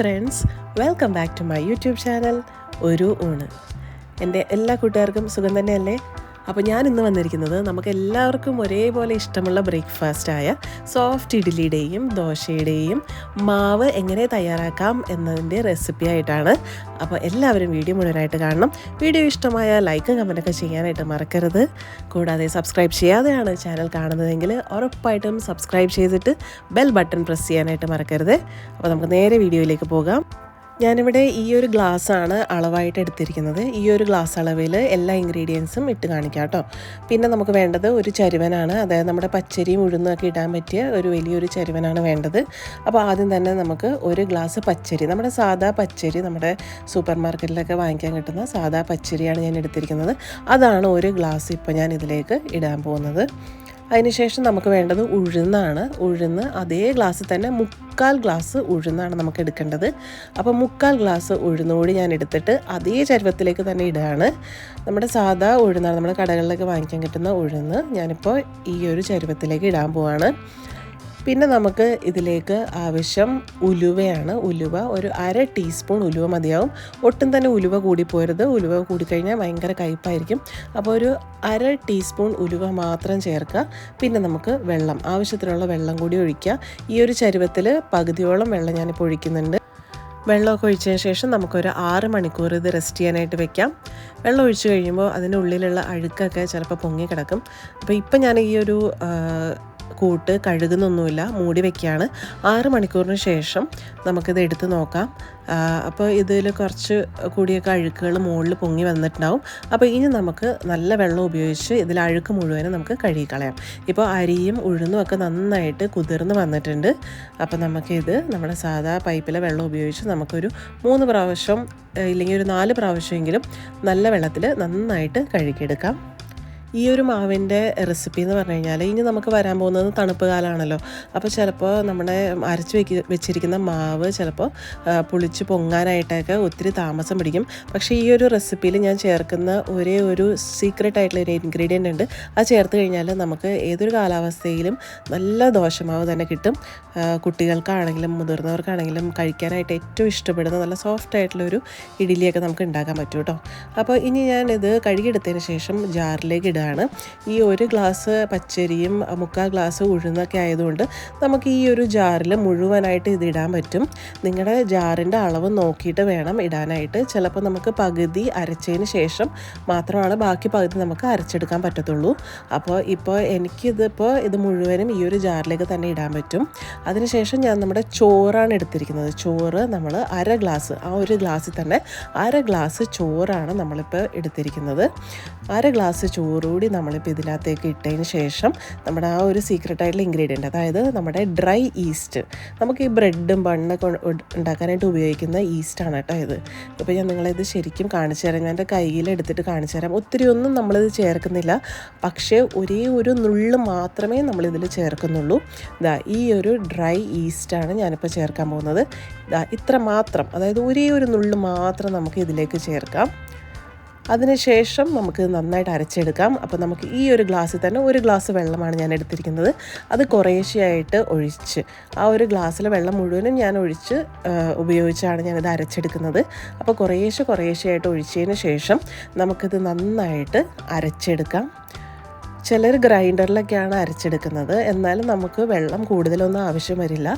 Friends welcome back to my YouTube channel ഒരു ഊണ്. എന്റെ എല്ലാ കൂട്ടുകാർക്കും സുഖം തന്നെയല്ലേ? അപ്പോൾ ഞാൻ ഇന്ന് വന്നിരിക്കുന്നത് നമുക്ക് എല്ലാവർക്കും ഒരേപോലെ ഇഷ്ടമുള്ള ബ്രേക്ക്ഫാസ്റ്റായ സോഫ്റ്റ് ഇഡ്ഡലിയുടെയും ദോശയുടെയും മാവ് എങ്ങനെ തയ്യാറാക്കാം എന്നതിന്റെ റെസിപ്പി ആയിട്ടാണ്. അപ്പോൾ എല്ലാവരും വീഡിയോ മുഴുവനായിട്ട് കാണണം. വീഡിയോ ഇഷ്ടമായ ലൈക്കും കമന്റൊക്കെ ചെയ്യാനായിട്ട് മറക്കരുത്. കൂടാതെ സബ്സ്ക്രൈബ് ചെയ്യാതെയാണ് ചാനൽ കാണുന്നതെങ്കിൽ ഉറപ്പായിട്ടും സബ്സ്ക്രൈബ് ചെയ്തിട്ട് ബെൽ ബട്ടൺ പ്രസ് ചെയ്യാനായിട്ട് മറക്കരുത്. അപ്പോൾ നമുക്ക് നേരെ വീഡിയോയിലേക്ക് പോകാം. ഞാനിവിടെ ഈ ഒരു ഗ്ലാസ്സാണ് അളവായിട്ട് എടുത്തിരിക്കുന്നത്. ഈ ഒരു ഗ്ലാസ് അളവിൽ എല്ലാ ഇൻഗ്രീഡിയൻസും ഇട്ട് കാണിക്കാം കേട്ടോ. പിന്നെ നമുക്ക് വേണ്ടത് ഒരു ചരുവനാണ്. അതായത് നമ്മുടെ പച്ചരിയും ഉഴുന്നൊക്കെ ഇടാൻ പറ്റിയ ഒരു വലിയൊരു ചരുവനാണ് വേണ്ടത്. അപ്പോൾ ആദ്യം തന്നെ നമുക്ക് ഒരു ഗ്ലാസ് പച്ചരി നമ്മുടെ സാധാ പച്ചരി നമ്മുടെ സൂപ്പർ മാർക്കറ്റിലൊക്കെ വാങ്ങിക്കാൻ കിട്ടുന്ന സാധാ പച്ചരിയാണ് ഞാൻ എടുത്തിരിക്കുന്നത്. അതാണ് ഒരു ഗ്ലാസ് ഇപ്പോൾ ഞാൻ ഇതിലേക്ക് ഇടാൻ പോകുന്നത്. അതിനുശേഷം നമുക്ക് വേണ്ടത് ഉഴുന്നാണ്. ഉഴുന്ന് അതേ ഗ്ലാസ്സിൽ തന്നെ മുക്കാൽ ഗ്ലാസ് ഉഴുന്നാണ് നമുക്ക് എടുക്കേണ്ടത്. അപ്പോൾ മുക്കാൽ ഗ്ലാസ് ഉഴുന്നുകൂടി ഞാൻ എടുത്തിട്ട് അതേ ചരുവത്തിലേക്ക് തന്നെ ഇടുകയാണ്. നമ്മുടെ സാധാ ഉഴുന്നാണ്. നമ്മുടെ കടകളിലൊക്കെ വാങ്ങിക്കാൻ കിട്ടുന്ന ഉഴുന്ന് ഞാനിപ്പോൾ ഈ ഒരു ചരുവത്തിലേക്ക് ഇടാൻ പോവാണ്. പിന്നെ നമുക്ക് ഇതിലേക്ക് ആവശ്യം ഉലുവയാണ്. ഉലുവ ഒരു അര ടീസ്പൂൺ ഉലുവ മതിയാവും. ഒട്ടും തന്നെ ഉലുവ കൂടിപ്പോരുത് ഉലുവ കൂടിക്കഴിഞ്ഞാൽ ഭയങ്കര കയ്പായിരിക്കും. അപ്പോൾ ഒരു അര ടീസ്പൂൺ ഉലുവ മാത്രം ചേർക്കുക. പിന്നെ നമുക്ക് വെള്ളം ആവശ്യത്തിനുള്ള വെള്ളം കൂടി ഒഴിക്കുക. ഈ ഒരു ചരുവത്തിൽ പകുതിയോളം വെള്ളം ഞാനിപ്പോൾ ഒഴിക്കുന്നുണ്ട്. വെള്ളമൊക്കെ ഒഴിച്ചതിന് ശേഷം നമുക്കൊരു ആറ് മണിക്കൂർ ഇത് റെസ്റ്റ് ചെയ്യാനായിട്ട് വെക്കാം. വെള്ളം ഒഴിച്ചു കഴിയുമ്പോൾ അതിനുള്ളിലുള്ള അഴുക്കൊക്കെ ചിലപ്പോൾ പൊങ്ങി കിടക്കും. അപ്പോൾ ഇപ്പം ഞാൻ ഈ ഒരു കൂട്ട് കഴുകുന്നൊന്നുമില്ല മൂടി വെക്കുകയാണ്. ആറ് മണിക്കൂറിന് ശേഷം നമുക്കിത് എടുത്ത് നോക്കാം. അപ്പോൾ ഇതിൽ കുറച്ച് കൂടിയൊക്കെ അഴുക്കുകൾ മുകളിൽ പൊങ്ങി വന്നിട്ടുണ്ടാവും. അപ്പോൾ ഇനി നമുക്ക് നല്ല വെള്ളം ഉപയോഗിച്ച് ഇതിൽ അഴുക്ക് മുഴുവനും നമുക്ക് കഴുകിക്കളയാം. ഇപ്പോൾ അരിയും ഉഴുന്നും ഒക്കെ നന്നായിട്ട് കുതിർന്ന് വന്നിട്ടുണ്ട്. അപ്പോൾ നമുക്കിത് നമ്മുടെ സാധാ പൈപ്പിലെ വെള്ളം ഉപയോഗിച്ച് നമുക്കൊരു മൂന്ന് പ്രാവശ്യം ഇല്ലെങ്കിൽ ഒരു നാല് പ്രാവശ്യമെങ്കിലും നല്ല വെള്ളത്തിൽ നന്നായിട്ട് കഴുകിയെടുക്കാം. ഈ ഒരു മാവിന്റെ റെസിപ്പി എന്ന് പറഞ്ഞു കഴിഞ്ഞാൽ ഇനി നമുക്ക് വരാൻ പോകുന്നത് തണുപ്പ് കാലമാണല്ലോ അപ്പോൾ ചിലപ്പോൾ നമ്മുടെ അരച്ച് വെക്ക വെച്ചിരിക്കുന്ന മാവ് ചിലപ്പോൾ പുളിച്ച് പൊങ്ങാനായിട്ടൊക്കെ ഒത്തിരി താമസം പിടിക്കും. പക്ഷേ ഈ ഒരു റെസിപ്പിയിൽ ഞാൻ ചേർക്കുന്ന ഒരേ ഒരു സീക്രട്ട് ആയിട്ടുള്ള ഒരു ഇൻഗ്രീഡിയന്റ് ഉണ്ട്. അത് ചേർത്ത് കഴിഞ്ഞാൽ നമുക്ക് ഏതൊരു കാലാവസ്ഥയിലും നല്ല ദോശമാവ് തന്നെ കിട്ടും. കുട്ടികൾക്കാണെങ്കിലും മുതിർന്നവർക്കാണെങ്കിലും കഴിക്കാനായിട്ട് ഏറ്റവും ഇഷ്ടപ്പെടുന്ന നല്ല സോഫ്റ്റ് ആയിട്ടുള്ള ഒരു ഇഡ്ഡലിയൊക്കെ നമുക്ക് ഉണ്ടാക്കാൻ പറ്റും കേട്ടോ അപ്പോൾ ഇനി ഞാനിത് കഴുകിയെടുത്തതിന് ശേഷം ജാറിലേക്ക് ഇടുക ഇടുകയാണ് ഈ ഒരു ഗ്ലാസ് പച്ചരിയും മുക്കാൽ ഗ്ലാസ് ഉഴുന്നൊക്കെ ആയതുകൊണ്ട് നമുക്ക് ഈ ഒരു ജാറിൽ മുഴുവനായിട്ട് ഇതിടാൻ പറ്റും. നിങ്ങളുടെ ജാറിന്റെ അളവ് നോക്കിയിട്ട് വേണം ഇടാനായിട്ട്. ചിലപ്പോൾ നമുക്ക് പകുതി അരച്ചതിന് ശേഷം മാത്രമാണ് ബാക്കി പകുതി നമുക്ക് അരച്ചെടുക്കാൻ പറ്റത്തുള്ളൂ. അപ്പോൾ ഇപ്പോൾ എനിക്കിതിപ്പോൾ ഇത് മുഴുവനും ഈ ഒരു ജാറിലേക്ക് തന്നെ ഇടാൻ പറ്റും. അതിനുശേഷം ഞാൻ നമ്മുടെ ചോറാണ് എടുത്തിരിക്കുന്നത്. ചോറ് നമ്മൾ അര ഗ്ലാസ് ആ ഒരു ഗ്ലാസ്സിൽ തന്നെ അര ഗ്ലാസ് ചോറാണ് നമ്മളിപ്പോൾ എടുത്തിരിക്കുന്നത്. അര ഗ്ലാസ് ചോറ് കൂടി നമ്മളിപ്പോൾ ഇതിനകത്തേക്ക് ഇട്ടതിന് ശേഷം നമ്മുടെ ആ ഒരു സീക്രട്ട് ആയിട്ടുള്ള ഇൻഗ്രീഡിയന്റ് അതായത് നമ്മുടെ ഡ്രൈ ഈസ്റ്റ് നമുക്ക് ഈ ബ്രെഡും ബണ്ണൊക്കെ ഉണ്ടാക്കാനായിട്ട് ഉപയോഗിക്കുന്ന ഈസ്റ്റാണ് കേട്ടോ ഇത്. ഇപ്പോൾ ഞാൻ നിങ്ങളിത് ശരിക്കും കാണിച്ചു തരാം. ഞാൻ എന്റെ കയ്യിൽ എടുത്തിട്ട് കാണിച്ചു തരാം. ഒത്തിരി ഒന്നും നമ്മളിത് ചേർക്കുന്നില്ല. പക്ഷേ ഒരേ ഒരു നുള്ള് മാത്രമേ നമ്മളിതിൽ ചേർക്കുന്നുള്ളൂ. ഇതാ ഈ ഒരു ഡ്രൈ ഈസ്റ്റാണ് ഞാനിപ്പോൾ ചേർക്കാൻ പോകുന്നത്. ഇതാ ഇത്ര മാത്രം അതായത് ഒരേ ഒരു നുള്ള് മാത്രം നമുക്ക് ഇതിലേക്ക് ചേർക്കാം. അതിനുശേഷം നമുക്ക് നന്നായിട്ട് അരച്ചെടുക്കാം. അപ്പോൾ നമുക്ക് ഈ ഒരു ഗ്ലാസ്സിൽ തന്നെ ഒരു ഗ്ലാസ് വെള്ളമാണ് ഞാൻ എടുത്തിരിക്കുന്നത്. അത് കുറേശ്ശെയായിട്ട് ഒഴിച്ച് ആ ഒരു ഗ്ലാസ്സിലെ വെള്ളം മുഴുവനും ഞാൻ ഒഴിച്ച് ഉപയോഗിച്ചാണ് ഞാനിത് അരച്ചെടുക്കുന്നത്. അപ്പോൾ കുറേശ്ശെ കുറേശ്ശെയായിട്ട് ഒഴിച്ചതിന് ശേഷം നമുക്കിത് നന്നായിട്ട് അരച്ചെടുക്കാം. ചിലർ ഗ്രൈൻഡറിലൊക്കെയാണ് അരച്ചെടുക്കുന്നത്. എന്നാലും നമുക്ക് വെള്ളം കൂടുതലൊന്നും ആവശ്യം വരില്ല.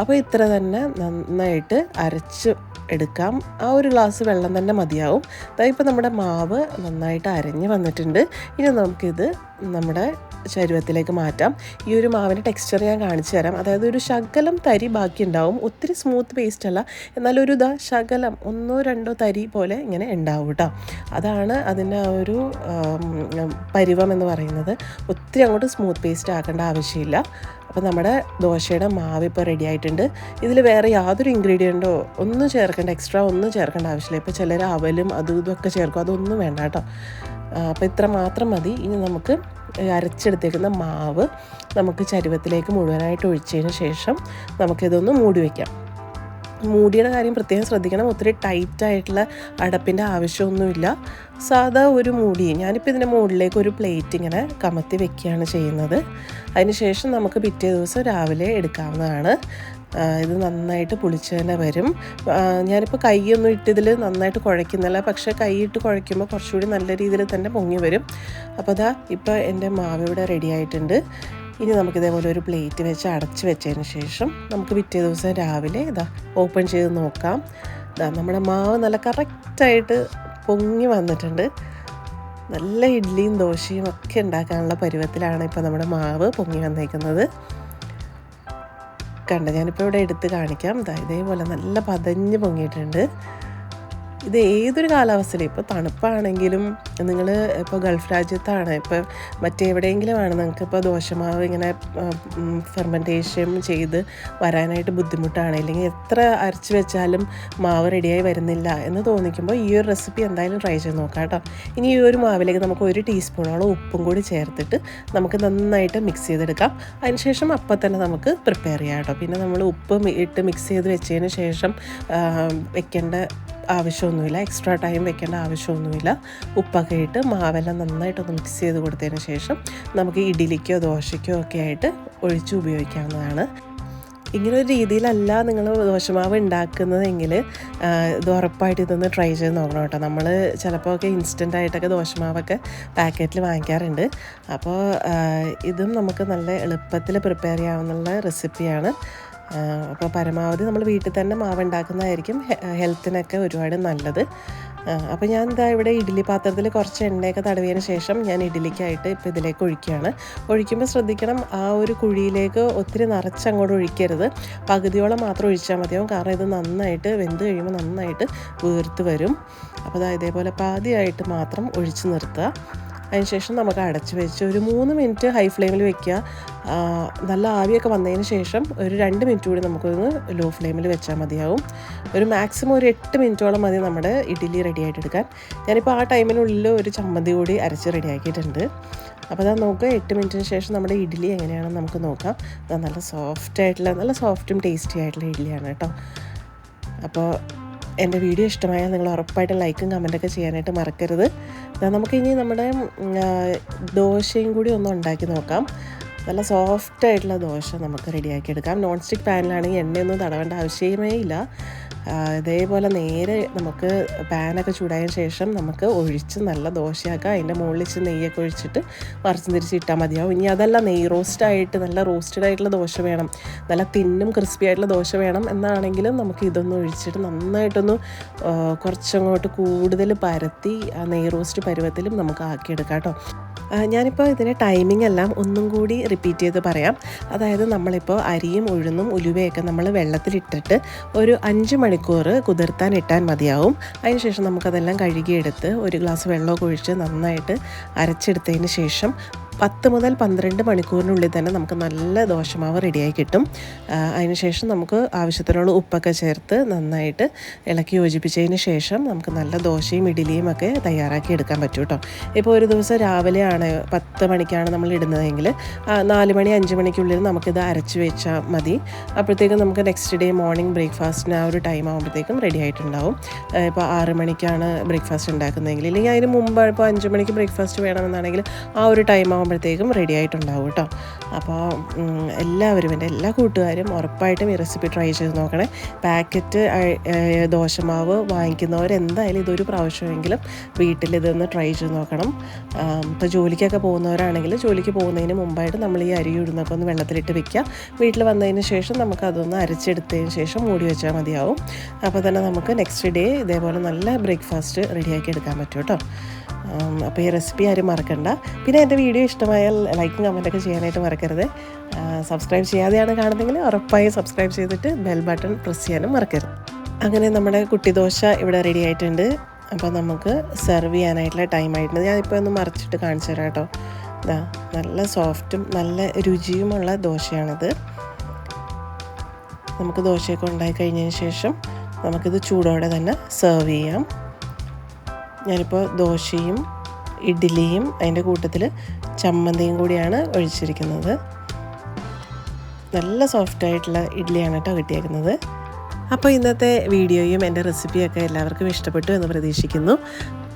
അപ്പോൾ ഇത്ര തന്നെ നന്നായിട്ട് അരച്ച് എടുക്കാം. ആ ഒരു ഗ്ലാസ് വെള്ളം തന്നെ മതിയാവും. ഇപ്പോൾ നമ്മുടെ മാവ് നന്നായിട്ട് അരഞ്ഞ് വന്നിട്ടുണ്ട്. ഇനി നമുക്കിത് നമ്മുടെ ശരീരത്തിലേക്ക് മാറ്റാം. ഈ ഒരു മാവിന്റെ ടെക്സ്ചർ ഞാൻ കാണിച്ചു തരാം. അതായത് ഒരു ശകലം തരി ബാക്കി ഉണ്ടാവും. ഒത്തിരി സ്മൂത്ത് പേസ്റ്റ് അല്ല. എന്നാൽ ഒരു ഇതാ ശകലം ഒന്നോ രണ്ടോ തരി പോലെ ഇങ്ങനെ ഉണ്ടാവും കേട്ടോ. അതാണ് അതിന്റെ ആ ഒരു പരിവം എന്ന് പറയുന്നത്. ഒത്തിരി അങ്ങോട്ട് സ്മൂത്ത് പേസ്റ്റ് ആക്കേണ്ട ആവശ്യമില്ല. അപ്പോൾ നമ്മുടെ ദോശയുടെ മാവ് ഇപ്പോൾ റെഡി ആയിട്ടുണ്ട്. ഇതിൽ വേറെ യാതൊരു ഇൻഗ്രീഡിയന്റോ ഒന്നും ചേർക്കേണ്ട എക്സ്ട്രാ ഒന്നും ചേർക്കേണ്ട ആവശ്യമില്ല. ഇപ്പോൾ ചിലർ അവലും അതും ഇതൊക്കെ ചേർക്കും. അതൊന്നും വേണ്ട കേട്ടോ. അപ്പോൾ ഇത്ര മാത്രം മതി. ഇനി നമുക്ക് അരച്ചെടുത്തേക്കുന്ന മാവ് നമുക്ക് ചരുവത്തിലേക്ക് മുഴുവനായിട്ട് ഒഴിച്ചതിന് ശേഷം നമുക്കിതൊന്ന് മൂടി വയ്ക്കാം മൂടിയുടെ കാര്യം പ്രത്യേകം ശ്രദ്ധിക്കണം. ഒത്തിരി ടൈറ്റ് ആയിട്ടുള്ള അടപ്പിന്റെ ആവശ്യമൊന്നുമില്ല. സാധാ ഒരു മൂടി ഞാനിപ്പോൾ ഇതിന്റെ മുകളിലേക്ക് ഒരു പ്ലേറ്റ് ഇങ്ങനെ കമത്തി വെക്കുകയാണ് ചെയ്യുന്നത്. അതിനുശേഷം നമുക്ക് പിറ്റേ ദിവസം രാവിലെ എടുക്കാവുന്നതാണ്. ഇത് നന്നായിട്ട് പുളിച്ച് തന്നെ വരും. ഞാനിപ്പോൾ കൈയൊന്നും ഇട്ടിതിൽ നന്നായിട്ട് കുഴയ്ക്കുന്നില്ല. പക്ഷേ കൈയിട്ട് കുഴയ്ക്കുമ്പോൾ കുറച്ചുകൂടി നല്ല രീതിയിൽ തന്നെ പൊങ്ങി വരും. അപ്പോൾ അതാ ഇപ്പോൾ എന്റെ മാവ് ഇവിടെ റെഡി ആയിട്ടുണ്ട്. ഇനി നമുക്ക് ഇതേപോലെ ഒരു പ്ലേറ്റ് വെച്ച് അടച്ച് വെച്ചതിന് ശേഷം നമുക്ക് പിറ്റേ ദിവസം രാവിലെ ഇതാ ഓപ്പൺ ചെയ്ത് നോക്കാം. ഇതാ നമ്മുടെ മാവ് നല്ല കറക്റ്റായിട്ട് പൊങ്ങി വന്നിട്ടുണ്ട്. നല്ല ഇഡ്ഡലിയും ദോശയും ഒക്കെ ഉണ്ടാക്കാനുള്ള പരുവത്തിലാണ് ഇപ്പോൾ നമ്മുടെ മാവ് പൊങ്ങി വന്നേക്കുന്നത്. കണ്ട ഞാനിപ്പോൾ ഇവിടെ എടുത്ത് കാണിക്കാം. ഇതാ ഇതേപോലെ നല്ല പതഞ്ഞ് പൊങ്ങിയിട്ടുണ്ട്. ഇത് ഏതൊരു കാലാവസ്ഥയിലും ഇപ്പോൾ തണുപ്പാണെങ്കിലും നിങ്ങൾ ഇപ്പോൾ ഗൾഫ് രാജ്യത്താണ്. ഇപ്പോൾ മറ്റെവിടെയെങ്കിലും ആണ് നിങ്ങൾക്ക് ഇപ്പോൾ ദോശമാവ് ഇങ്ങനെ ഫെർമെന്റേഷൻ ചെയ്ത് വരാനായിട്ട് ബുദ്ധിമുട്ടാണ്. ഇല്ലെങ്കിൽ എത്ര അരച്ച് വെച്ചാലും മാവ് റെഡിയായി വരുന്നില്ല എന്ന് തോന്നിക്കുമ്പോൾ ഈ ഒരു റെസിപ്പി എന്തായാലും ട്രൈ ചെയ്ത് നോക്കാം കേട്ടോ. ഇനി ഈ ഒരു മാവിലേക്ക് നമുക്ക് ഒരു ടീസ്പൂണോളം ഉപ്പും കൂടി ചേർത്തിട്ട് നമുക്ക് നന്നായിട്ട് മിക്സ് ചെയ്തെടുക്കാം. അതിനുശേഷം അപ്പം തന്നെ നമുക്ക് പ്രിപ്പയർ ചെയ്യാം കേട്ടോ. പിന്നെ നമ്മൾ ഉപ്പ് ഇട്ട് മിക്സ് ചെയ്ത് വെച്ചതിന് ശേഷം വെക്കേണ്ട ആവശ്യമൊന്നുമില്ല. എക്സ്ട്രാ ടൈം വെക്കേണ്ട ആവശ്യമൊന്നുമില്ല. ഉപ്പൊക്കെ ഇട്ട് മാവെല്ലാം നന്നായിട്ടൊന്ന് മിക്സ് ചെയ്ത് കൊടുത്തതിന് ശേഷം നമുക്ക് ഇഡ്ഡലിക്കോ ദോശയ്ക്കോ ഒക്കെ ആയിട്ട് ഒഴിച്ച് ഉപയോഗിക്കാവുന്നതാണ്. ഇങ്ങനെ ഒരു രീതിയിലല്ല നിങ്ങൾ ദോശമാവ് ഉണ്ടാക്കുന്നതെങ്കിൽ ഇത് ഉറപ്പായിട്ട് ഇതൊന്ന് ട്രൈ ചെയ്ത് നോക്കണം കേട്ടോ. നമ്മൾ ചിലപ്പോൾ ഒക്കെ ഇൻസ്റ്റന്റ് ആയിട്ടൊക്കെ ദോശമാവൊക്കെ പാക്കറ്റിൽ വാങ്ങിക്കാറുണ്ട്. അപ്പോൾ ഇതും നമുക്ക് നല്ല എളുപ്പത്തിൽ പ്രിപ്പയർ ചെയ്യാവുന്ന റെസിപ്പിയാണ് അപ്പോൾ പരമാവധി നമ്മൾ വീട്ടിൽ തന്നെ മാവ് ഉണ്ടാക്കുന്നതായിരിക്കും ഹെൽത്തിനൊക്കെ ഒരുപാട് നല്ലത്. അപ്പോൾ ഞാൻ എന്താ ഇവിടെ ഇഡ്ഡലി പാത്രത്തിൽ കുറച്ച് എണ്ണയൊക്കെ തടവിയതിന് ശേഷം ഞാൻ ഇഡ്ഡലിക്കായിട്ട് ഇപ്പോൾ ഇതിലേക്ക് ഒഴിക്കുകയാണ്. ഒഴിക്കുമ്പോൾ ശ്രദ്ധിക്കണം ആ ഒരു കുഴിയിലേക്ക് ഒത്തിരി നിറച്ച് അങ്ങോട്ട് ഒഴിക്കരുത്. പകുതിയോളം മാത്രം ഒഴിച്ചാൽ മതിയാവും കാരണം ഇത് നന്നായിട്ട് വെന്ത് കഴിയുമ്പോൾ നന്നായിട്ട് വീർത്ത് വരും. അപ്പോൾ ദാ ഇതേപോലെ പാതിയായിട്ട് മാത്രം ഒഴിച്ചു നിർത്തുക. അതിനുശേഷം നമുക്ക് അടച്ച് വെച്ച് ഒരു മൂന്ന് മിനിറ്റ് ഹൈ ഫ്ലെയിമിൽ വെക്കുക. നല്ല ആവിയൊക്കെ വന്നതിന് ശേഷം ഒരു രണ്ട് മിനിറ്റ് കൂടി നമുക്കൊന്ന് ലോ ഫ്ലെയിമിൽ വെച്ചാൽ മതിയാവും. ഒരു മാക്സിമം ഒരു എട്ട് മിനിറ്റോളം മതി നമ്മുടെ ഇഡ്ഡലി റെഡി ആയിട്ട് എടുക്കാൻ. ഞാനിപ്പോൾ ആ ടൈമിനുള്ളിൽ ഒരു ചമ്മന്തി കൂടി അരച്ച് റെഡിയാക്കിയിട്ടുണ്ട് അപ്പോൾ അതാ നോക്കുക എട്ട് മിനിറ്റിന് ശേഷം നമ്മുടെ ഇഡ്ഡലി എങ്ങനെയാണെന്ന് നമുക്ക് നോക്കാം. അത് നല്ല സോഫ്റ്റ് ആയിട്ടുള്ള നല്ല സോഫ്റ്റും ടേസ്റ്റി ആയിട്ടുള്ള ഇഡ്ഡലിയാണ് കേട്ടോ. അപ്പോൾ എന്റെ വീഡിയോ ഇഷ്ടമായാൽ നിങ്ങൾ ഉറപ്പായിട്ടും ലൈക്കും കമന്റൊക്കെ ചെയ്യാനായിട്ട് മറക്കരുത്. നമുക്കിനി നമ്മുടെ ദോശയും കൂടി ഒന്ന് ഉണ്ടാക്കി നോക്കാം. നല്ല സോഫ്റ്റ് ആയിട്ടുള്ള ദോശ നമുക്ക് റെഡിയാക്കി എടുക്കാം. നോൺ സ്റ്റിക്ക് പാനിലാണെങ്കിൽ എണ്ണയൊന്നും തടവേണ്ട ആവശ്യമേ ഇല്ല. ഇതേപോലെ നേരെ നമുക്ക് പാനൊക്കെ ചൂടായ ശേഷം നമുക്ക് ഒഴിച്ച് നല്ല ദോശയാക്കാം. അതിന്റെ മുകളിൽ നെയ്യൊക്കെ ഒഴിച്ചിട്ട് മറിച്ച് തിരിച്ച് ഇട്ടാൽ മതിയാവും. ഇനി അതല്ല നെയ് റോസ്റ്റായിട്ട് നല്ല റോസ്റ്റഡ് ആയിട്ടുള്ള ദോശ വേണം. നല്ല തിന്നും ക്രിസ്പി ആയിട്ടുള്ള ദോശ വേണം എന്നാണെങ്കിലും നമുക്ക് ഇതൊന്ന് ഒഴിച്ചിട്ട് നന്നായിട്ടൊന്ന് കുറച്ചങ്ങോട്ട് കൂടുതൽ പരത്തി ആ നെയ് റോസ്റ്റ് പരുവത്തിലും നമുക്ക് ആക്കിയെടുക്കാം കേട്ടോ. ഞാനിപ്പോൾ ഇതിന്റെ ടൈമിംഗ് എല്ലാം ഒന്നും കൂടി റിപ്പീറ്റ് ചെയ്ത് പറയാം. അതായത് നമ്മളിപ്പോൾ അരിയും ഉഴുന്നും ഉലുവയൊക്കെ നമ്മൾ വെള്ളത്തിലിട്ടിട്ട് ഒരു അഞ്ച് മണിക്കൂർ കുതിർത്താൻ ഇട്ടാൻ മതിയാവും. അതിനുശേഷം നമുക്കതെല്ലാം കഴുകിയെടുത്ത് ഒരു ഗ്ലാസ് വെള്ളമൊക്കെ ഒഴിച്ച് നന്നായിട്ട് അരച്ചെടുത്തതിന് ശേഷം പത്ത് മുതൽ പന്ത്രണ്ട് മണിക്കൂറിനുള്ളിൽ തന്നെ നമുക്ക് നല്ല ദോശമാവ് റെഡിയായി കിട്ടും. അതിനുശേഷം നമുക്ക് ആവശ്യത്തിനുള്ള ഉപ്പൊക്കെ ചേർത്ത് നന്നായിട്ട് ഇളക്കി യോജിപ്പിച്ചതിന് ശേഷം നമുക്ക് നല്ല ദോശയും ഇഡ്ഡലിയും ഒക്കെ തയ്യാറാക്കി എടുക്കാൻ പറ്റും കേട്ടോ. ഇപ്പോൾ ഒരു ദിവസം രാവിലെയാണ് പത്ത് മണിക്കാണ് നമ്മൾ ഇടുന്നതെങ്കിൽ നാല് മണി അഞ്ച് മണിക്കുള്ളിൽ നമുക്കിത് അരച്ച് വെച്ചാൽ മതി. അപ്പോഴത്തേക്കും നമുക്ക് നെക്സ്റ്റ് ഡേ മോർണിംഗ് ബ്രേക്ക്ഫാസ്റ്റിന് ആ ഒരു ടൈം ആകുമ്പോഴത്തേക്കും റെഡി ആയിട്ടുണ്ടാവും. ഇപ്പോൾ ആറ് മണിക്കാണ് ബ്രേക്ക്ഫാസ്റ്റ് ഉണ്ടാക്കുന്നതെങ്കിൽ ഇല്ലെങ്കിൽ അതിന് മുമ്പ് ഇപ്പോൾ അഞ്ച് മണിക്ക് ബ്രേക്ക്ഫാസ്റ്റ് വേണമെന്നാണെങ്കിൽ ആ ഒരു ടൈം ആകുമ്പോഴത്തേക്കും റെഡി ആയിട്ടുണ്ടാവും കേട്ടോ. അപ്പോൾ എല്ലാവരും എന്റെ എല്ലാ കൂട്ടുകാരും ഉറപ്പായിട്ടും ഈ റെസിപ്പി ട്രൈ ചെയ്ത് നോക്കണേ. പാക്കറ്റ് ദോശമാവ് വാങ്ങിക്കുന്നവർ എന്തായാലും ഇതൊരു പ്രാവശ്യമെങ്കിലും വീട്ടിൽ ഇതൊന്ന് ട്രൈ ചെയ്ത് നോക്കണം. ഇപ്പോൾ ജോലിക്കൊക്കെ പോകുന്നവരാണെങ്കിൽ ജോലിക്ക് പോകുന്നതിന് മുമ്പായിട്ട് നമ്മൾ ഈ അരി ഉഴുന്നൊക്കെ ഒന്ന് വെള്ളത്തിലിട്ട് വെക്കുക. വീട്ടിൽ വന്നതിന് ശേഷം നമുക്ക് അതൊന്ന് അരച്ചെടുത്തതിന് ശേഷം മൂടി വെച്ചാൽ മതിയാവും. അപ്പോൾ തന്നെ നമുക്ക് നെക്സ്റ്റ് ഡേ ഇതേപോലെ നല്ല ബ്രേക്ക്ഫാസ്റ്റ് റെഡിയാക്കി എടുക്കാൻ പറ്റും കേട്ടോ. അപ്പോൾ ഈ റെസിപ്പി ആരും മറക്കണ്ട. പിന്നെ എന്റെ വീഡിയോ ഇഷ്ടമായാൽ ലൈക്കും കമന്റൊക്കെ ചെയ്യാനായിട്ട് മറക്കരുത്. സബ്സ്ക്രൈബ് ചെയ്യാതെയാണ് കാണുന്നതെങ്കിൽ ഉറപ്പായും സബ്സ്ക്രൈബ് ചെയ്തിട്ട് ബെൽ ബട്ടൺ പ്രസ് ചെയ്യാനും മറക്കരുത്. അങ്ങനെ നമ്മുടെ കുട്ടി ദോശ ഇവിടെ റെഡി ആയിട്ടുണ്ട്. അപ്പോൾ നമുക്ക് സെർവ് ചെയ്യാനായിട്ടുള്ള ടൈം ആയിട്ടുണ്ട്. ഞാനിപ്പോൾ ഒന്ന് മറിച്ചിട്ട് കാണിച്ചു തരാം കേട്ടോ. ഇതാ നല്ല സോഫ്റ്റും നല്ല രുചിയുമുള്ള ദോശയാണിത്. നമുക്ക് ദോശയൊക്കെ ഉണ്ടായി കഴിഞ്ഞതിന് ശേഷം നമുക്കിത് ചൂടോടെ തന്നെ സെർവ് ചെയ്യാം. ഞാനിപ്പോൾ ദോശയും ഇഡ്ഡലിയും അതിന്റെ കൂട്ടത്തിൽ ചമ്മന്തിയും കൂടിയാണ് ഒഴിച്ചിരിക്കുന്നത്. നല്ല സോഫ്റ്റ് ആയിട്ടുള്ള ഇഡ്ഡലിയാണ് കേട്ടോ കിട്ടിയേക്കുന്നത്. അപ്പോൾ ഇന്നത്തെ വീഡിയോയും എന്റെ റെസിപ്പിയൊക്കെ എല്ലാവർക്കും ഇഷ്ടപ്പെട്ടു എന്ന് പ്രതീക്ഷിക്കുന്നു.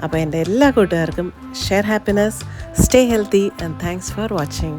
അപ്പോൾ എന്റെ എല്ലാ കൂട്ടുകാർക്കും share happiness stay healthy and thanks for watching